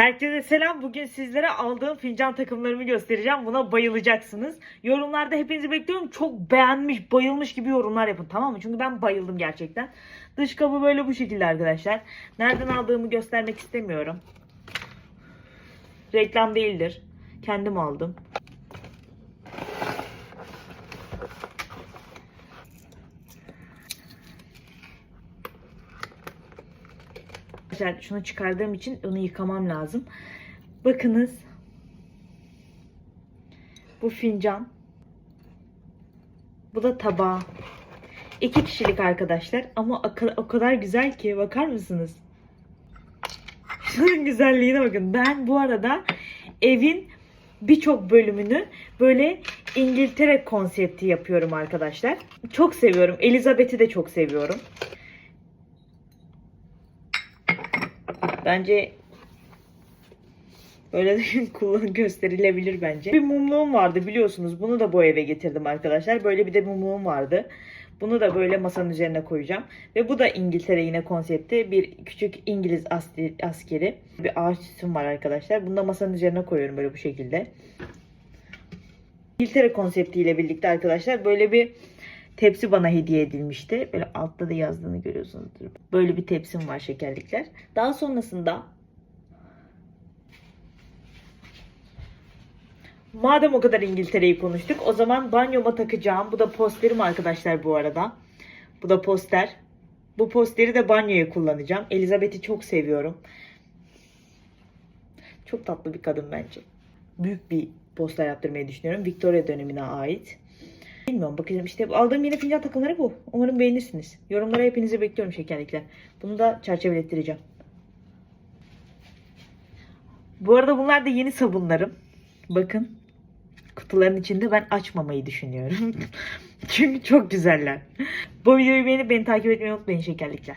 Herkese selam. Bugün sizlere aldığım fincan takımlarımı göstereceğim. Buna bayılacaksınız. Yorumlarda hepinizi bekliyorum. Çok beğenmiş, bayılmış gibi yorumlar yapın tamam mı? Çünkü ben bayıldım gerçekten. Dış kabı böyle bu şekilde arkadaşlar. Nereden aldığımı göstermek istemiyorum. Reklam değildir. Kendim aldım. Arkadaşlar şunu çıkardığım için onu yıkamam lazım. Bakınız. Bu fincan. Bu da tabağı. İki kişilik arkadaşlar ama o kadar, güzel ki bakar mısınız? Şunun güzelliğine bakın. Ben bu arada evin birçok bölümünü böyle İngiltere konsepti yapıyorum arkadaşlar. Çok seviyorum. Elizabeth'i de çok seviyorum. Bence böyle kullan gösterilebilir bence. Bir mumluğum vardı biliyorsunuz. Bunu da bu eve getirdim arkadaşlar. Böyle bir de mumluğum vardı. Bunu da böyle masanın üzerine koyacağım. Ve bu da İngiltere yine konsepti. Bir küçük İngiliz askeri. Bir ağaç süsüm var arkadaşlar. Bunu da masanın üzerine koyuyorum böyle bu şekilde. İngiltere konseptiyle birlikte arkadaşlar böyle bir tepsi bana hediye edilmişti. Böyle altta da yazdığını görüyorsunuzdur. Böyle bir tepsim var şekerlikler. Daha sonrasında Madem o kadar İngiltere'yi konuştuk o zaman banyoma takacağım. Bu da posterim arkadaşlar bu arada. Bu da poster. Bu posteri de banyoya kullanacağım. Elizabeth'i çok seviyorum. Çok tatlı bir kadın bence. Büyük bir poster yaptırmayı düşünüyorum. Victoria dönemine ait. Bilmiyorum bakacağım işte aldığım yeni fincan takımları bu. Umarım beğenirsiniz. Yorumlara hepinizi bekliyorum şekerlikler. Bunu da çerçevelettireceğim. Bu arada bunlar da yeni sabunlarım. Bakın. Kutuların içinde ben açmamayı düşünüyorum. Çünkü çok güzeller. Bu videoyu beğenip beni takip etmeyi unutmayın şekerlikler.